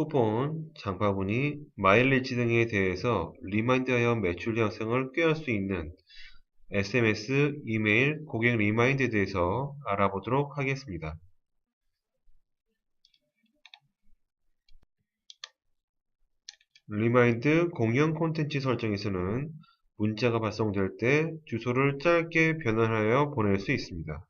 쿠폰, 장바구니, 마일리지 등에 대해서 리마인드하여 매출 향상을 꾀할 수 있는 SMS, 이메일, 고객 리마인드에 대해서 알아보도록 하겠습니다. 리마인드 공용 콘텐츠 설정에서는 문자가 발송될 때 주소를 짧게 변환하여 보낼 수 있습니다.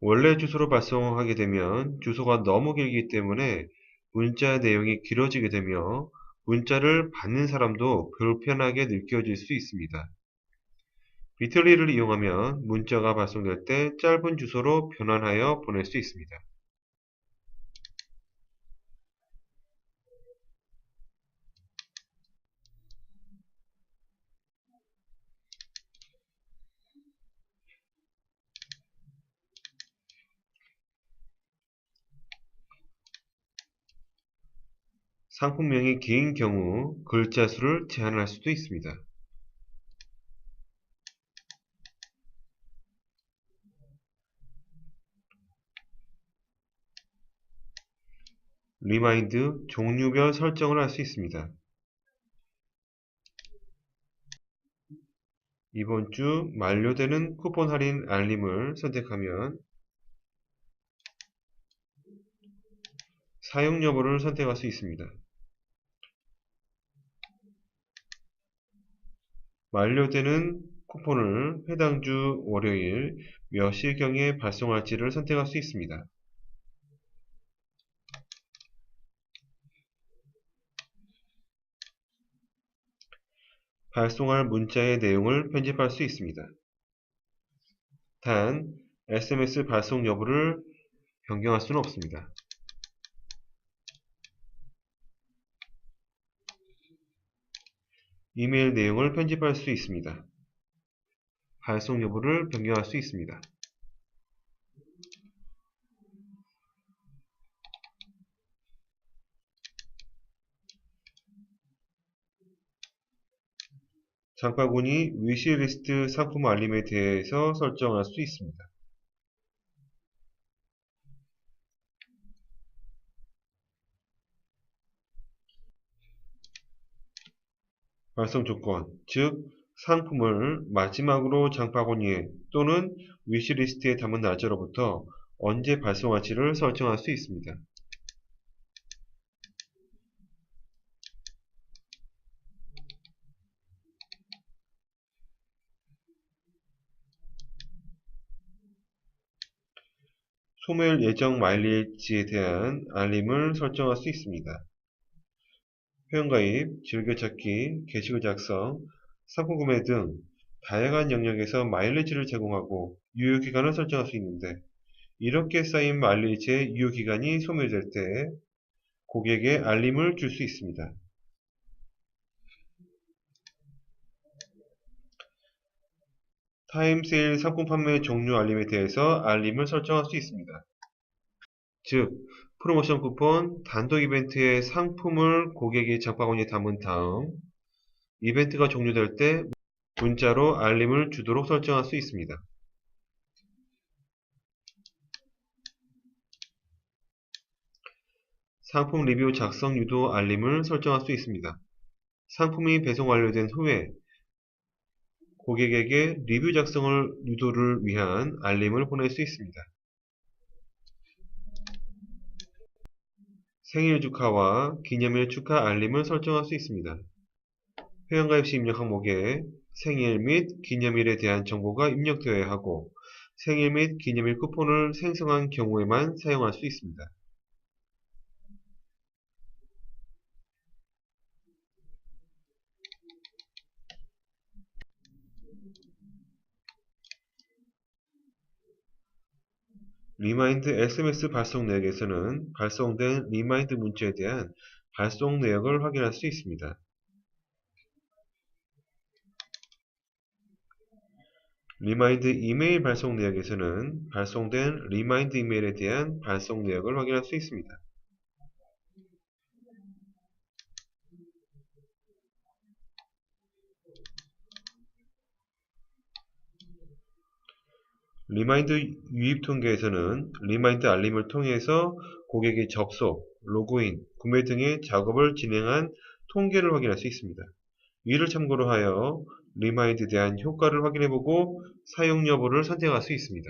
원래 주소로 발송하게 되면 주소가 너무 길기 때문에 문자 내용이 길어지게 되며 문자를 받는 사람도 불편하게 느껴질 수 있습니다. 비틀리를 이용하면 문자가 발송될 때 짧은 주소로 변환하여 보낼 수 있습니다. 상품명이 긴 경우 글자 수를 제한할 수도 있습니다. 리마인드 종류별 설정을 할 수 있습니다. 이번 주 만료되는 쿠폰 할인 알림을 선택하면 사용 여부를 선택할 수 있습니다. 만료되는 쿠폰을 해당 주 월요일 몇 시경에 발송할지를 선택할 수 있습니다. 발송할 문자의 내용을 편집할 수 있습니다. 단, SMS 발송 여부를 변경할 수는 없습니다. 이메일 내용을 편집할 수 있습니다. 발송 여부를 변경할 수 있습니다. 장바구니 위시리스트 상품 알림에 대해서 설정할 수 있습니다. 발송 조건, 즉 상품을 마지막으로 장바구니에 또는 위시리스트에 담은 날짜로부터 언제 발송할지를 설정할 수 있습니다. 소멸 예정 마일리지에 대한 알림을 설정할 수 있습니다. 회원가입, 즐겨찾기, 게시글 작성, 상품 구매 등 다양한 영역에서 마일리지를 제공하고 유효기간을 설정할 수 있는데 이렇게 쌓인 마일리지의 유효기간이 소멸될 때 고객에 알림을 줄 수 있습니다. 타임세일 상품 판매 종료 알림에 대해서 알림을 설정할 수 있습니다. 즉, 프로모션 쿠폰, 단독 이벤트의 상품을 고객의 장바구니에 담은 다음 이벤트가 종료될 때 문자로 알림을 주도록 설정할 수 있습니다. 상품 리뷰 작성 유도 알림을 설정할 수 있습니다. 상품이 배송 완료된 후에 고객에게 리뷰 작성을 유도를 위한 알림을 보낼 수 있습니다. 생일 축하와 기념일 축하 알림을 설정할 수 있습니다. 회원가입 시 입력 항목에 생일 및 기념일에 대한 정보가 입력되어야 하고 생일 및 기념일 쿠폰을 생성한 경우에만 사용할 수 있습니다. 리마인드 SMS 발송 내역에서는 발송된 리마인드 문자에 대한 발송 내역을 확인할 수 있습니다. 리마인드 이메일 발송 내역에서는 발송된 리마인드 이메일에 대한 발송 내역을 확인할 수 있습니다. 리마인드 유입 통계에서는 리마인드 알림을 통해서 고객의 접속, 로그인, 구매 등의 작업을 진행한 통계를 확인할 수 있습니다. 이를 참고로 하여 리마인드에 대한 효과를 확인해보고 사용 여부를 선택할 수 있습니다.